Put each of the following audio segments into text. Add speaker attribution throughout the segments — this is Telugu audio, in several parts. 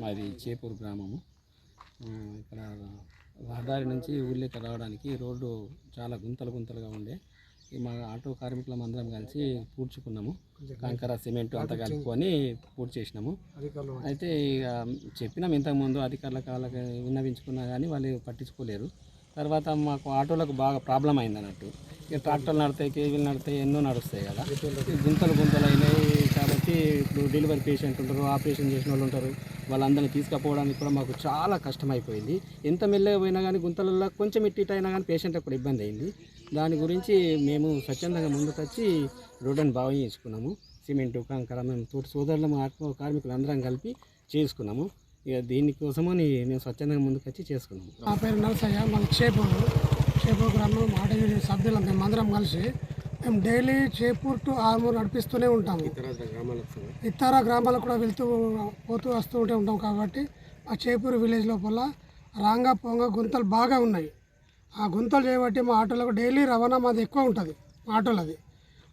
Speaker 1: మాది చేపూరు గ్రామము. ఇక్కడ రహదారి నుంచి ఊళ్ళోకి రావడానికి రోడ్డు చాలా గుంతలు గుంతలుగా ఉండే. మా ఆటో కార్మికులం అందరం కలిసి పూడ్చుకున్నాము. కంకర సిమెంట్ అంతా కలుపుకొని పూర్తి చేసినాము.
Speaker 2: అధికారులు
Speaker 1: అయితే ఇక చెప్పినాం ఇంతకుముందు అధికారులకు వాళ్ళకి విన్నవించుకున్నా కానీ వాళ్ళు పట్టించుకోలేరు. తర్వాత మాకు ఆటోలకు బాగా ప్రాబ్లం అయింది అన్నట్టు. ఇక ట్రాక్టర్లు నడతాయి కేవీలు నడతాయి ఎన్నో నడుస్తాయి కదా. గుంతలు గుంతలు అయినాయి కాబట్టి ఇప్పుడు డెలివరీ పేషెంట్ ఉంటారు ఆపరేషన్ చేసిన వాళ్ళు ఉంటారు. వాళ్ళందరినీ తీసుకుపోవడానికి కూడా మాకు చాలా కష్టమైపోయింది. ఎంత మెల్లగా పోయినా కానీ గుంతలలో కొంచెం ఇట్టి అయినా కానీ పేషెంట్ కూడా ఇబ్బంది అయింది. దాని గురించి మేము స్వచ్ఛందంగా ముందుకొచ్చి రోడ్డుని బాగా చేసుకున్నాము. సిమెంట్ కంకర మేము తోటి సోదరులు ఆత్మ కార్మికులు అందరం కలిపి చేసుకున్నాము. ఇక దీనికోసమని మేము స్వచ్ఛందంగా ముందుకొచ్చి చేసుకున్నాము.
Speaker 2: నా పేరు నరసయ్య మన చేపూరు చేపూరు గ్రామం మాట సభ్యులం. అందరం కలిసి మేము డైలీ చేపూర్ టు ఆర్మూర్ నడిపిస్తూనే ఉంటాము. ఇతర గ్రామాలకు కూడా? వెళ్తూ పోతూ వస్తూ ఉంటే ఉంటాం కాబట్టి ఆ చేపూరు విలేజ్ లోపల రాంగా పొంగ గుంతలు బాగా ఉన్నాయి. ఆ గుంతలు చేయబట్టి మా ఆటోలకు డైలీ రవాణా మాది ఎక్కువ ఉంటుంది మా ఆటోలది.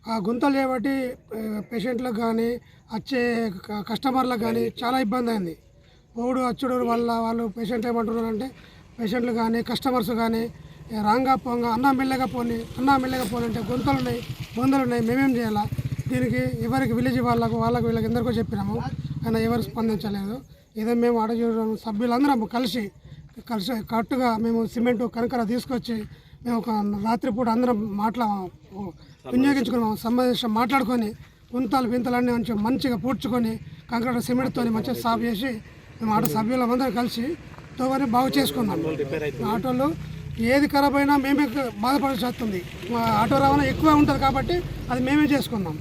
Speaker 2: ఆ గుంతలు చేయబట్టి పేషెంట్లకు కానీ వచ్చే కస్టమర్లకు కానీ చాలా ఇబ్బంది అయింది. పోడు అచ్చుడు వల్ల వాళ్ళు పేషెంట్లు ఏమంటున్నారు అంటే పేషెంట్లు కానీ కస్టమర్స్ కానీ "ఏ, రాంగా పొంగ అన్న మెల్లగా పోని అన్న మెల్లగా పోని అంటే గుంతలు ఉన్నాయి బొందలు ఉన్నాయి మేమేం చేయాలా? దీనికి ఎవరికి విలేజ్ వాళ్ళకు వాళ్ళకు వీళ్ళకి ఎందరికో చెప్పినాము కానీ ఎవరు స్పందించలేదు. ఏదో మేము అడగడం సభ్యులందరం కలిసి కలిసి కరెక్ట్గా మేము సిమెంట్ కనకర తీసుకొచ్చి మేము ఒక రాత్రిపూట అందరం మాట్లా వినియోగించుకున్నాము సంబంధించిన మాట్లాడుకొని గుంతలు వింతలన్నీ మంచిగా మంచిగా పూడ్చుకొని కంకర సిమెంట్తో మంచిగా సాఫ్ చేసి మేము ఆటో సభ్యులందరం కలిసి తోవని బాగు చేసుకున్నాము ఆటోలు ఏది ఖరాబ్ అయినా మేమే బాధపడాల్సి వస్తుంది. ఆటో రవాణా ఎక్కువ ఉంటుంది కాబట్టి అది మేమే చేసుకున్నాం